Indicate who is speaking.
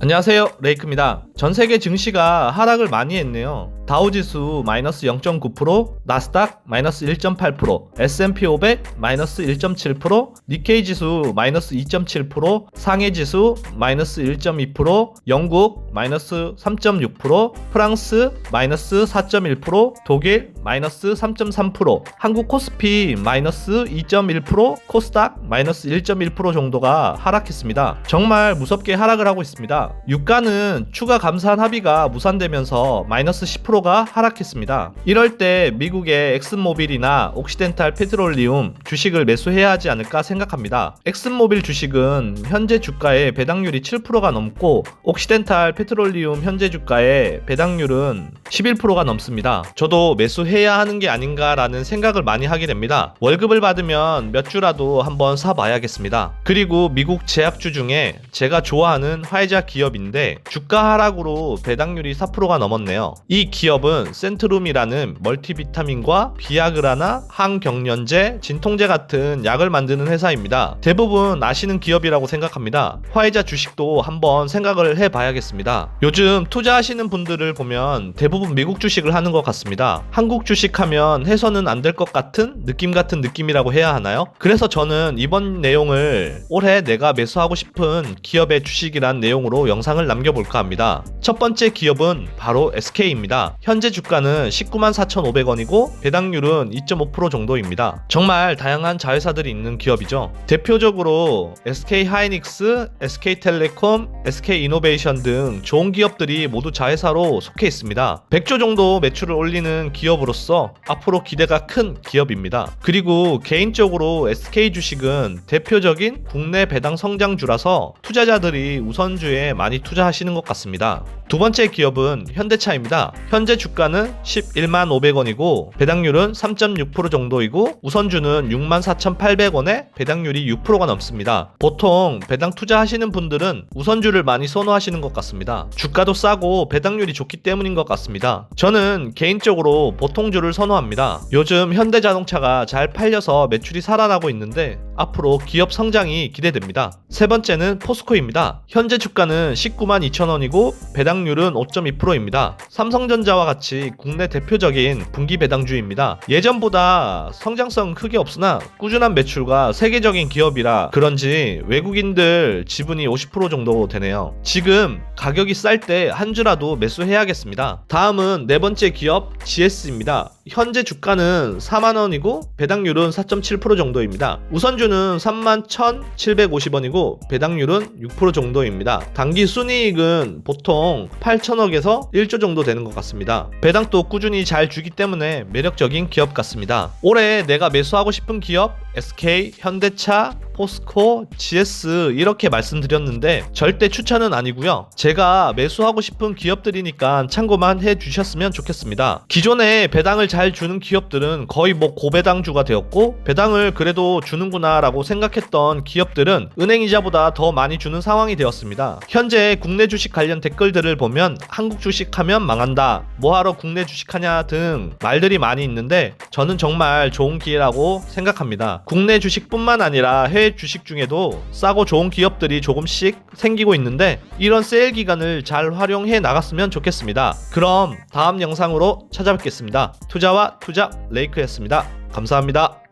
Speaker 1: 안녕하세요 레이크입니다. 전 세계 증시가 하락을 많이 했네요 다우지수 마이너스 0.9% 나스닥 마이너스 1.8% S&P 500 마이너스 1.7% 니케이 지수 마이너스 2.7% 상해 지수 마이너스 1.2% 영국 마이너스 3.6% 프랑스 마이너스 4.1% 독일 마이너스 3.3% 한국 코스피 마이너스 2.1% 코스닥 마이너스 1.1% 정도가 하락했습니다. 정말 무섭게 하락을 하고 있습니다. 유가는 추가 감산 합의가 무산되면서 마이너스 10%가 하락했습니다. 이럴 때 미국의 엑슨모빌이나 옥시덴탈 페트롤리움 주식을 매수해야 하지 않을까 생각합니다. 엑슨모빌 주식은 현재 주가의 배당률이 7%가 넘고 옥시덴탈 페트롤리움 현재 주가의 배당률은 11%가 넘습니다. 저도 매수해야 하는 게 아닌가라는 생각을 많이 하게 됩니다. 월급을 받으면 몇 주라도 한번 사봐야겠습니다. 그리고 미국 제약주 중에 제가 좋아하는 화이자 기업인데 주가 하락으로 배당률이 4%가 넘었네요. 이 기업 은 센트룸이라는 멀티비타민과 비아그라나 항경련제, 진통제 같은 약을 만드는 회사입니다. 대부분 아시는 기업이라고 생각합니다. 화이자 주식도 한번 생각을 해봐야겠습니다. 요즘 투자하시는 분들을 보면 대부분 미국 주식을 하는 것 같습니다. 한국 주식하면 해서는 안 될 것 같은 느낌 같은 느낌이라고 해야 하나요? 그래서 저는 이번 내용을 올해 내가 매수하고 싶은 기업의 주식이란 내용으로 영상을 남겨볼까 합니다. 첫 번째 기업은 바로 SK입니다. 현재 주가는 19만 4,500원이고 배당률은 2.5% 정도입니다. 정말 다양한 자회사들이 있는 기업이죠. 대표적으로 SK 하이닉스, SK 텔레콤, SK 이노베이션 등 좋은 기업들이 모두 자회사로 속해 있습니다. 100조 정도 매출을 올리는 기업으로서 앞으로 기대가 큰 기업입니다. 그리고 개인적으로 SK 주식은 대표적인 국내 배당 성장주라서 투자자들이 우선주에 많이 투자하시는 것 같습니다. 두 번째 기업은 현대차입니다. 현재 주가는 11만 500원이고 배당률은 3.6% 정도이고 우선주는 6만 4,800원에 배당률이 6%가 넘습니다. 보통 배당 투자하시는 분들은 우선주를 많이 선호하시는 것 같습니다. 주가도 싸고 배당률이 좋기 때문인 것 같습니다. 저는 개인적으로 보통주를 선호합니다. 요즘 현대자동차가 잘 팔려서 매출이 살아나고 있는데 앞으로 기업 성장이 기대됩니다. 세 번째는 포스코입니다. 현재 주가는 19만 2천원이고 배당률은 5.2%입니다. 삼성전자와 같이 국내 대표적인 분기 배당주입니다. 예전보다 성장성 크게 없으나 꾸준한 매출과 세계적인 기업이라 그런지 외국인들 지분이 50% 정도 되네요. 지금 가격이 쌀 때 한 주라도 매수해야겠습니다. 다음은 네 번째 기업 GS입니다. 현재 주가는 4만원이고 배당률은 4.7% 정도입니다. 우선주 는 31,750원이고 배당률은 6% 정도입니다. 단기 순이익은 보통 8천억에서 1조 정도 되는 것 같습니다. 배당도 꾸준히 잘 주기 때문에 매력적인 기업 같습니다. 올해 내가 매수하고 싶은 기업 SK, 현대차, 포스코, GS 이렇게 말씀드렸는데 절대 추천은 아니고요. 제가 매수하고 싶은 기업들이니까 참고만 해 주셨으면 좋겠습니다. 기존에 배당을 잘 주는 기업들은 거의 뭐 고배당주가 되었고 배당을 그래도 주는구나라고 생각했던 기업들은 은행 이자보다 더 많이 주는 상황이 되었습니다. 현재 국내 주식 관련 댓글들을 보면 한국 주식 하면 망한다. 뭐하러 국내 주식 하냐 등 말들이 많이 있는데 저는 정말 좋은 기회라고 생각합니다. 국내 주식뿐만 아니라 해외 주식 중에도 싸고 좋은 기업들이 조금씩 생기고 있는데 이런 세일 기간을 잘 활용해 나갔으면 좋겠습니다. 그럼 다음 영상으로 찾아뵙겠습니다. 투자와 투자 레이크였습니다. 감사합니다.